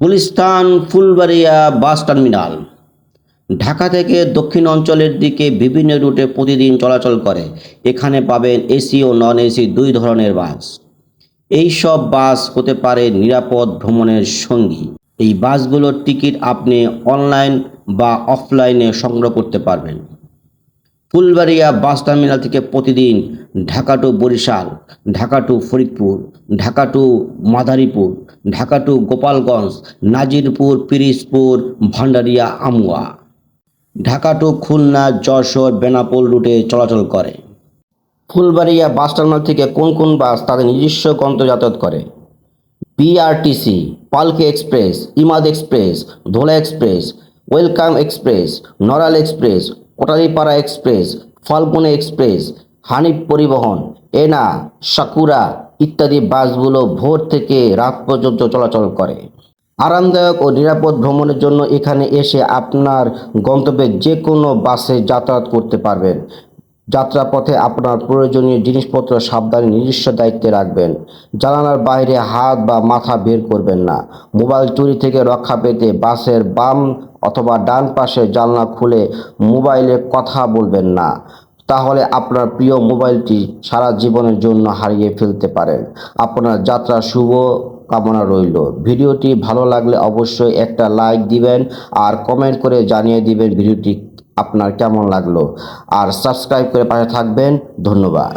Gulistan Fulbaria bus terminal. Dhaka থেকে দক্ষিণ অঞ্চলের দিকে বিভিন্ন রুটে প্রতিদিন চলাচল করে। এখানে পাবেন এসি ও নন এসি দুই ধরনের বাস। এই সব বাস হতে পারে নিরাপদ ভ্রমণের সঙ্গী। এই বাসগুলোর টিকিট আপনি অনলাইন বা অফলাইনে সংগ্রহ করতে পারবেন। ফুলবাড়িয়া বাস টার্মিনাল থেকে প্রতিদিন Dhaka to Barishal, Dhaka to Faridpur, Dhaka to Madaripur, Dhaka to Gopalganj, Nazirpur Pirojpur Bhandaria, Amua. Dhaka to Khulna, Jessore, Benapole রুটে চলাচল করে। ফুলবাড়িয়া বাস টার্মিনাল থেকে কোন কোন বাস তাদের নিজস্ব গন্তব্যে যাতায়াত করে? BRTC Palki express, Imad express, Dhola express, welcome express নরাল express Kotalipara express, Falguni express, Hanif Paribahan, Ena, Sakura ইত্যাদি বাসগুলো ভোর থেকে রাত পর্যন্ত চলাচল করে। আরামদায়ক ও নিরাপদ ভ্রমণের জন্য এখানে এসে আপনার গন্তব্যে যে কোনো বাসে যাতায়াত করতে পারবেন। যাত্রাপথে আপনার প্রয়োজনীয় জিনিসপত্র সাবধানে নিজস্ব দায়িত্বে রাখবেন। জানালার বাইরে হাত বা মাথা বের করবেন না। মোবাইল চুরি থেকে রক্ষা পেতে বাসের বাম অথবা ডান পাশে জানলা খুলে মোবাইলে কথা বলবেন না। তাহলে আপনার প্রিয় মোবাইলটি সারা জীবনের জন্য হারিয়ে ফেলতে পারেন। আপনার যাত্রা শুভ কামনা রইল। ভিডিওটি ভালো লাগলে অবশ্যই একটা লাইক দিবেন আর কমেন্ট করে জানিয়ে দিবেন ভিডিওটি আপনার কেমন লাগল? আর সাবস্ক্রাইব করে পাশে থাকবেন। ধন্যবাদ।